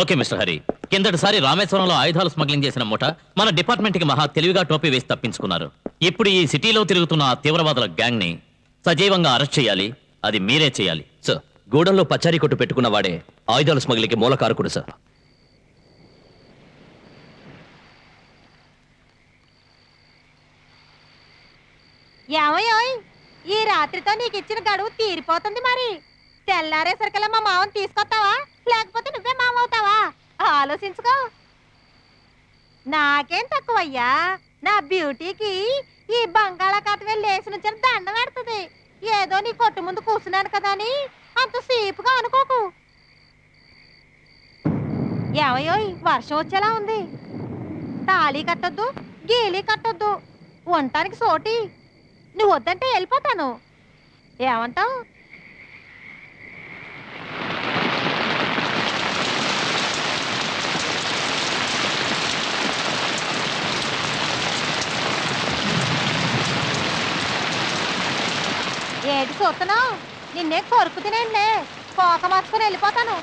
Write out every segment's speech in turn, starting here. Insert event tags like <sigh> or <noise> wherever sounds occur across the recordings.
Okay mister Hari. కిందటిసారి రామేశ్వరంలో ఆయుధాలు smuggling చేసిన ముఠ మన డిపార్ట్మెంట్కి మహా తెలివిగా టోపీ వేసి తప్పించుకున్నారు. ఇప్పుడు ఈ సిటీలో తిరుగుతున్న ఆ తీవ్రవాదుల గ్యాంగ్ని సజీవంగా అరెస్ట్ చేయాలి. అది మీరే చేయాలి. సార్ గూడెంలో పచారీ కొట్టు పెట్టుకున్న వాడే ఆయుధాలు స్మగ్లింగ్కి మూల కారకుడు సార్. ఏమయ్యోయ్? ఈ రాత్రితో నీకు ఇచ్చిన గడువు తీరిపోతుంది మరి. తెల్లారేసరికల్లా మా మామని తీసుకొస్తావా? లేకపోతే నువ్వే మామ అవుతావా ఆలోచించుకో. నాకేం తక్కువయ్యా? నా బ్యూటీకి ఈ బంగాళాఖాతమే లేచి చిన్న దండ పెడుతుంది. ఏదో నీ కొట్టు ముందు కూర్చున్నాను కదా అని అంత సీపుగా అనుకోకు. ఏమయ్యోయ్ వర్షం వచ్చేలా ఉంది. తాళీ కట్టొద్దు గీలి కట్టొద్దు. ఉండటానికి సోటి. నువ్వు వద్దంటే వెళ్ళిపోతాను. ఏమంటావు? ఏంటి చూస్తున్నావు? నిన్నే కొరుకు తినేండిలే కోక మార్చుకుని వెళ్ళిపోతాను.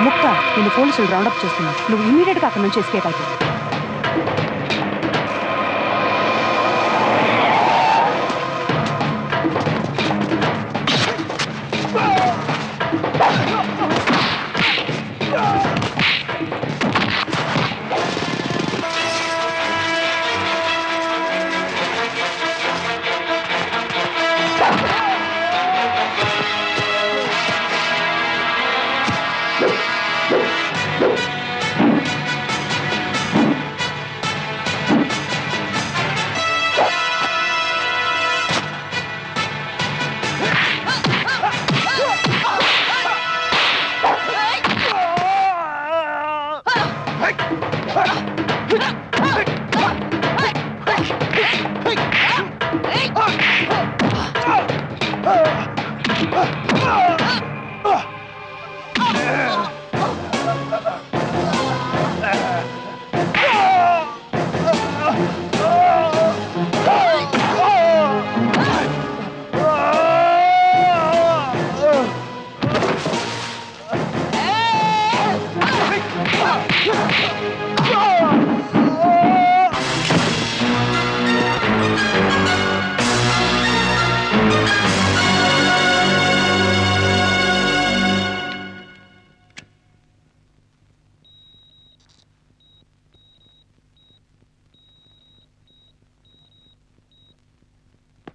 ముక్త నిన్ను పోలీసులు రౌండప్ చేస్తున్నారు. నువ్వు ఇమీడియట్గా అక్కడ నుంచి ఎస్కేప్ అయిపో.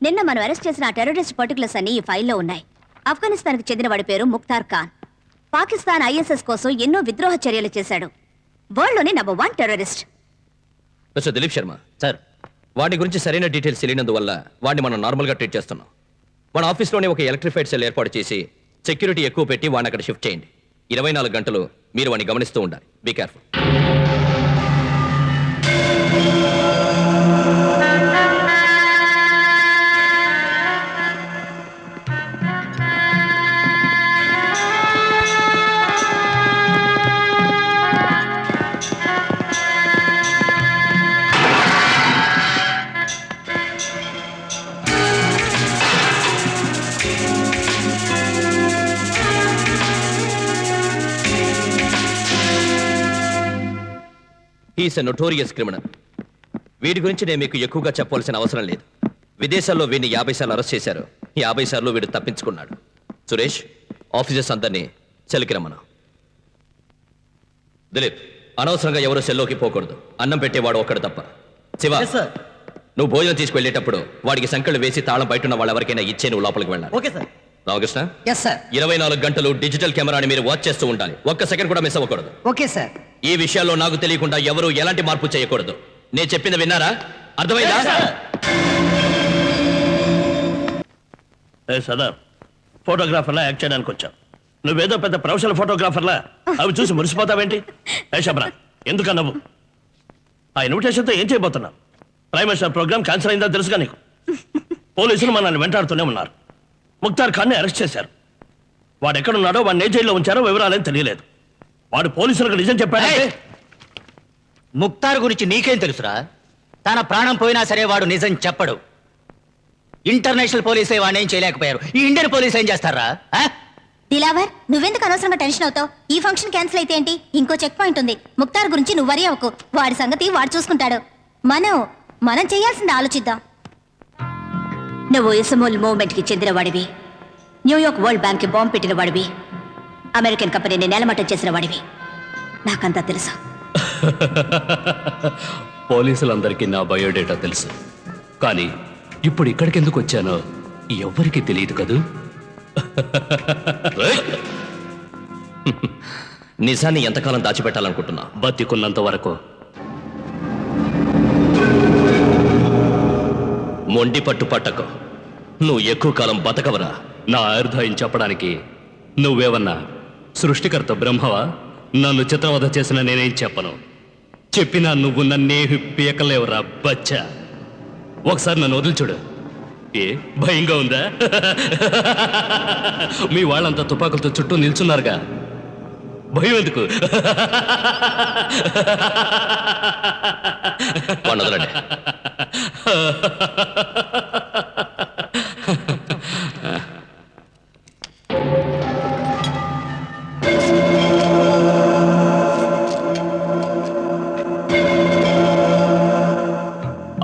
నిన్న మనం అరెస్ట్ చేసిన టెర్రరిస్ట్ పర్టికులర్స్ అన్ని ఈ ఫైల్లో ఉన్నాయి. ఆఫ్ఘనిస్తాన్కి చెందిన వాడి పేరు ముక్తార్ ఖాన్. పాకిస్తాన్ ఐఎస్ఎస్ కోసం ఎన్నో విద్రోహ చర్యలు చేశాడు. వరల్డ్లోని number one terrorist. Mister Dilip Sharma sir వాడి గురించి సరైన డీటెయిల్స్ తెలియనందువల్ల వాడిని మనం నార్మల్గా ట్రీట్ చేస్తున్నాం. మన ఆఫీస్లోనే ఒక ఎలక్ట్రిఫైడ్ సెల్ ఏర్పాటు చేసి సెక్యూరిటీ ఎక్కువ పెట్టి వాడిని అక్కడ షిఫ్ట్ చేయండి. ఇరవై నాలుగు గంటలు మీరు వాడిని గమనిస్తూ ఉండాలి. Be careful. He's a notorious criminal వీడి గురించి నేను మీకు ఎక్కువగా చెప్పవలసిన అవసరం లేదు. విదేశాల్లో వీడిని యాభై సార్లు అరెస్ట్ చేశారు. యాభై సార్లు వీడు తప్పించుకున్నాడు. సురేష్ ఆఫీసర్స్ అందరినీ సెల్కి రమ్మను. దిలీప్ అనవసరంగా ఎవరు సెల్లోకి పోకూడదు. అన్నం పెట్టేవాడు ఒక్కడు తప్ప. శివ నువ్వు భోజనం తీసుకువెళ్ళేటప్పుడు వాడికి సంకళ్ళు వేసి తాళం బయట ఉన్న వాళ్ళు ఎవరికైనా ఇచ్చే నువ్వు లోపలికి వెళ్ళాలి. రామకృష్ణ? ఇరవై నాలుగు గంటలు డిజిటల్ కెమెరాని మీరు వాచ్ చేస్తూ ఉండాలి. ఒక్క సెకండ్ కూడా మిస్ అవ్వకూడదు. ఓకే సార్ ఈ విషయాల్లో నాకు తెలియకుండా ఎవరు ఎలాంటి మార్పు చేయకూడదు. నేను చెప్పింది విన్నారా? అర్థమైందా? ఏ సదా ఫోటోగ్రాఫర్లా యాక్ట్ చేయడానికి వచ్చావు. నువ్వేదో పెద్ద ప్రొఫెషనల్ ఫోటోగ్రాఫర్లా అవి చూసి మురిసిపోతావేంటి? ఏ శబరా ఎందుకు నవ్వు ఆ ఇన్విటేషన్తో ఏం చేయబోతున్నావు? ప్రైమ్ మినిస్టర్ ప్రోగ్రామ్ క్యాన్సిల్ అయిందో తెలుసుగా నీకు? పోలీసులు మనల్ని వెంటాడుతూనే ఉన్నారు. ముక్తార్ ఖాన్ని అరెస్ట్ చేశారు. వాడు ఎక్కడున్నాడో వాడిని ఏ జైల్లో ఉంచారో వివరాలేం తెలియలేదు. వాడు పోలీసులకు నిజం చెప్పాడంటే ముక్తార్ గురించి నీకేం తెలుసురా? తన ప్రాణం పోయినా సరే వాడు నిజం చెప్పడు. ఇంటర్నేషనల్ పోలీసే వాడిని ఏం చేయలేకపోయారు. ఈ ఇండియన్ పోలీస్ ఏం చేస్తారా? ఆ? దిలావర్ నువ్వెందుకు అనవసరంగా టెన్షన్ అవుతావు? ఈ ఫంక్షన్ క్యాన్సిల్ అయితే ఏంటి? ఇంకో చెక్ పాయింట్ ఉంది. ముక్తార్ గురించి నువ్వు వరి అవ్వకు. వాడి సంగతి వాడు చూసుకుంటాడు. మనం మనం చేయాల్సింది ఆలోచిద్దాం. నువ్వు ఇసమోల్ మూవ్మెంట్కి చెందిన వాడివి న్యూయార్క్ వరల్డ్ బ్యాంక్కి బాంబు పెట్టిన వాడివి అమెరికన్ కంపెనీని నెలమట్టం చేసిన వాడివి. నాకంతా తెలుసు. <laughs> పోలీసులందరికీ నా బయోడేటా తెలుసు. కానీ ఇప్పుడు ఇక్కడికి ఎందుకు వచ్చానో ఎవ్వరికీ తెలియదు కదూ? నిజాన్ని ఎంతకాలం దాచిపెట్టాలనుకుంటున్నా? బతికున్నంత వరకు. మొండి పట్టు పట్టకు. నువ్వు ఎక్కువ కాలం బతకవరా? నా ఆయుర్దాయం చెప్పడానికి నువ్వేవన్నా సృష్టికర్త బ్రహ్మవా? నన్ను చిత్రవధ చేసిన నేనేం చెప్పను? చెప్పినా నువ్వు నన్నే పీకలేవురా బచ్చా. ఒకసారి నన్ను వదిలి చూడు. ఏ భయంగా ఉందా? మీ వాళ్ళంతా తుపాకులతో చుట్టూ నిల్చున్నారుగా. భయం ఎందుకు? <laughs>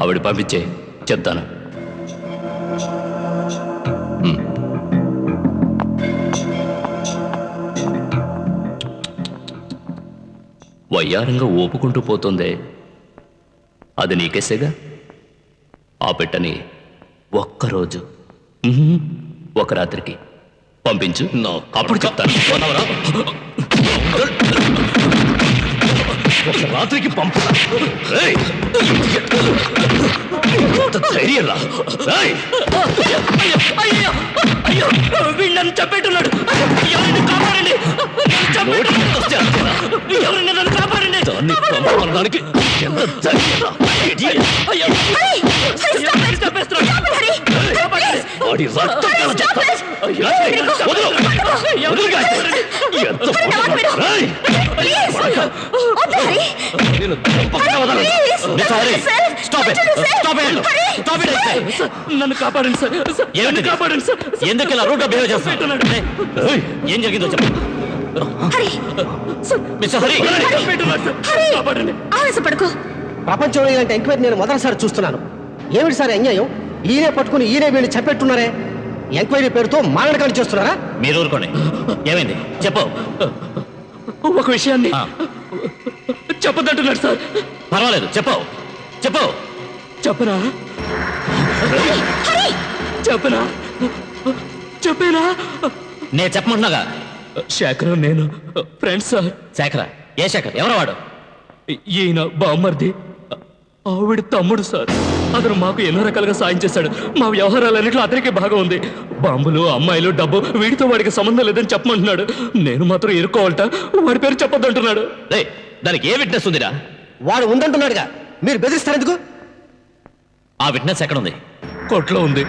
వదలండి పంపించే చెప్తాను. వయ్యారంగా ఊపుకుంటూ పోతుందే. అది నీకేసేగా ఆ పెట్టని ఒక్కరోజు. ఒక రాత్రికి. పంపించు. అప్పుడు చెప్తాను. రాత్రికి పంపుతా! ఎంత ధైర్యం రా చెప్పేట్టున్నాడు ఎవరిని కాపాడండి? ఎవరిని నన్ను కాపాడండి? దాన్ని పంపడానికి ఎంత ధైర్యం రా? వాడి రక్తం నన్ను కాపాడండి సార్. ఏమిటి కాపాడండి సార్. ఎందుకు ఇలా రూట్ బిహేవ్ చేస్తున్నాడు! ఏం జరిగిందో చెప్పండి ఆవేశపడుకో. ప్రపంచంలో ఇలాంటి ఎంక్వైరీ నేను మొదటిసారి చూస్తున్నాను. ఏమిటి సార్ అన్యాయం? ఈయనే పట్టుకుని ఈయనే వీళ్ళు చెప్పెట్టున్నారే ఎంక్వైరీ పేరుతో మారణకాండ చేస్తున్నారా? మీరు ఊరుకోండి. ఏమైంది? చెప్పు. ఒక విషయాన్ని చెప్పదంటున్నాడు సార్. పర్వాలేదు. చెప్పు. చెప్పు. చెప్పనా? చెప్పనా? చెప్పేనా? నేను చెప్పమంటున్నాగా? శేఖరం నేను ఫ్రెండ్స్ సార్. శేఖర ఏ శేఖర్? ఎవరు వాడు? ఈయన బామ్మర్ది. ఆవిడ తమ్ముడు సార్. అతను మాకు ఎన్నో రకాలుగా సాయం చేశాడు. మా వ్యవహారాలన్నింటిలో అతనికి బాగా ఉంది. బాంబులు అమ్మాయిలు డబ్బు వీటితో వాడికి సంబంధం లేదని చెప్పమంటున్నాడు. నేను మాత్రం ఇరుకోవాలట వాడి పేరు చెప్పొద్దంటున్నాడు! దానికి ఏ విట్నెస్ ఉందిరా? వాడు ఉందంటున్నాడుగా. మీరు బెదిరిస్తారు ఎందుకు ఆ విట్నెస్ ఎక్కడ ఉంది. కొట్లో ఉంది